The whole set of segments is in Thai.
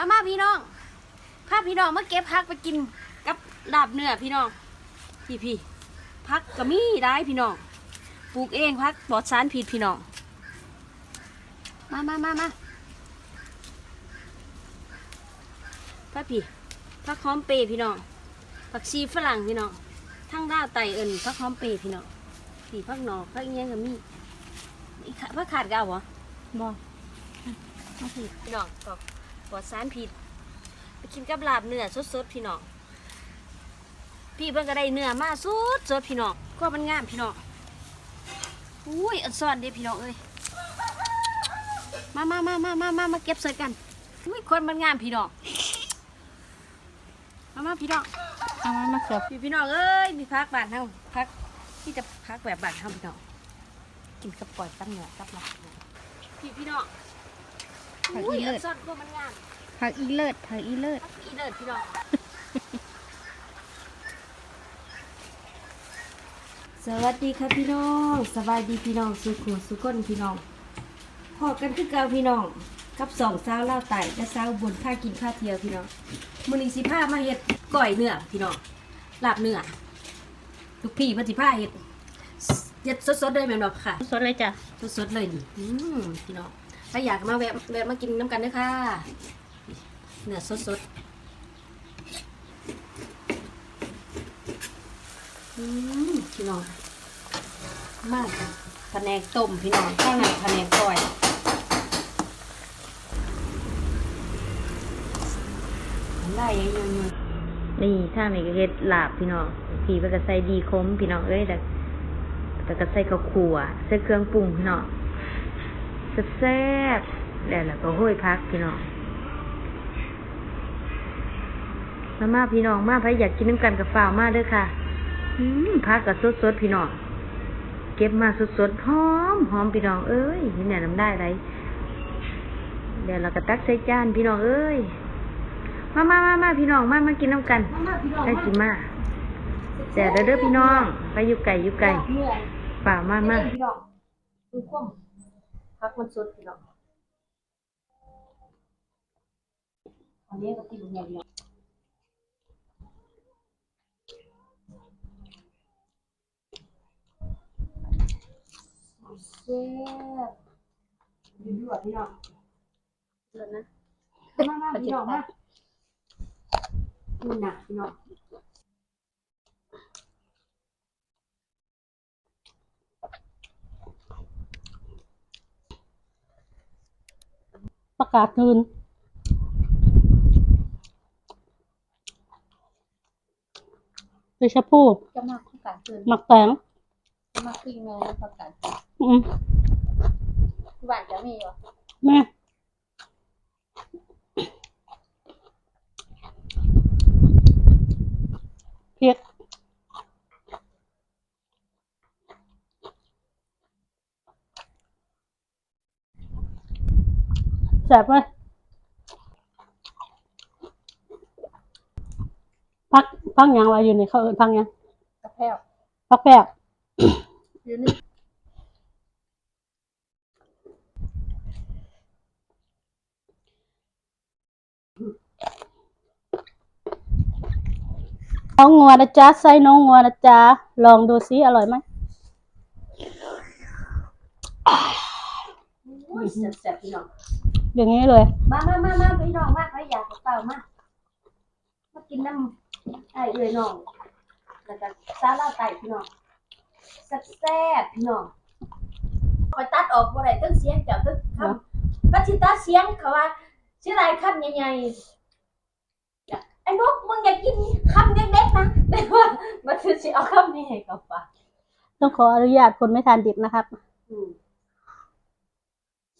มามาพี่น้องพาพี่น้องมาเก็บพักไปกินกับลาบเนื้อพี่น้องพี่พี่พักก็มีได้พี่น้องปลูกเองพักปลอดสารพิษพี่น้อง มามามามาพักพี่พักหอมเปรย์พี่น้องผักชีฝรั่งพี่น้องทั้งด้าวไตเอิญพักหอมเปรย์พี่น้องพี่พักหนอกพักอิหยังก็มีอีกขาพักขาดกเอาเหรอบ่มาสิพี่น้องก็ ปลอดสารพิษไปกินกับลาบเนื้อสดๆพี่น้องพี่เพิ่นก็ได้เนื้อมาสดสดๆพี่น้องก็มันงามพี่น้องอุ้ยอันซ่อนเด้พี่น้องเอ้ยมามามามามามามาเก็บใส่กันอุ้ยคนมันงามพี่น้องมามาพี่น้องเอามามาเกือบพี่พี่น้องเอ้ยมีพักบ้านเฮาพักที่จะพักแบบบ้านเฮาพี่น้องกินกับปล่อยตั้งเนื้อกับลาบเนื้อพี่พี่น้อง ผักอุ้ยอีอัเลินศซ่อนก็มันงามผักอีเลิศผักอีเลิศอีเลิศพี่น้องสวัสดีค่ะพี่น้องสบายดีพี่น้องสุขุสุขคนพี่น้องพอกันคือเก่าพี่น้องกับสองสาวเล่าวไต่และสาวบนค่ากินค่าเที่ยวพี่น้องมื้อนี้สิพามาเฮ็ดก้อยเนื้อพี่น้องลาบเนื้อลูกพี่มันสิพาเฮ็ดเฮ็ดสดๆเลยแม่นบ่ค่ะ สดเลยจ้ะสดๆเลยนี่อืมพี่น้อง ถ้าอยากมาแวะแวะมากินน้ำกันด้อค่ะเนื้อสดๆอืมพี่น้องมากแผนกต้มพี่น้องข้างในแผนกก้อยไล่ยังยังนี่ถ้ามีก็เฮ็ดลาบพี่น้องพี่เพิ่นก็ใส่ดีคมพี่น้องเอ้ยแต่แต่ก็ใส่ข้าวคั่วใส่เครื่องปรุงพี่น้อง แซ่บๆแล้วแล้วก็ห้อยพักพี่น้องมามาพี่น้องมาใครอยากกินน้ำกันกับฝ่าวมาเด้อค่ะอืมพักกับสดๆพี่น้องเก็บมาสดๆหอมหอมพี่น้องเอ้ยเห็นเนี่ยน้ำได้ไรเดี๋ยวเราก็ตักใส่จานพี่น้องเอ้ยมามามามาพี่น้องมามากินน้ำกันมามาพี่น้องได้กินมาแต่เด้อเด้อพี่น้อง ไปอยู่ไก่อยู่ไก่เมื่อยป่ามามา พี่น้องดูคว่ำพักมันสดพี่น้องอันนี้ก็ติดอย่างเดียวเซ่บดูดูอะพี่น้องเลิศนะมามาพี่น้องมานี่นะพี่น้อง ประกาศคืนเดชพูดจะมาประกาศเตือนหมักแตงจะมาปิ้งเลยแล้วประกาศเตือนอืมบ้านจะมีเหรอแม่เพียก แสบไหมพักพักหยังไว้อยู่ในเขาเอินพักหยังกระเพราพักแปบอยู่นี่น้องงัวนะจ๊ะไส้น้องงัวนะจ๊ะลองดูซิอร่อยไหมอุ้ยแซ่บๆพี่น้อง อย่างนี้เลย มามามามาพี่น้องมาใครอยากกับเปล่ามามากินน้ำไอ้เอ้ยน้องแล้วก็ซาลาไก่พี่น้องแซ่บๆพี่น้องคอยตัดออกบ่ได้ทั้งเสียงเจ้าทั้งคำก็สิตัดเสียงเขาว่าสิไรคำใหญ่ๆไอ้นกมึงอย่ากินคำเล็กๆนะแต่ว่ามันคือสิเอาคำนี้ให้กับปากต้องขออนุญาตคนไม่ทานดิบนะครับ อืม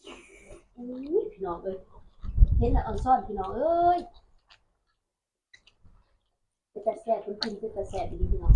อุ้ย พี่น้องเอ้ยเห็นแล้วอ่อนซ่อนพี่น้องเอ้ยเป็นแต่แสบเป็นกินเป็นแต่แสบดีพี่น้อง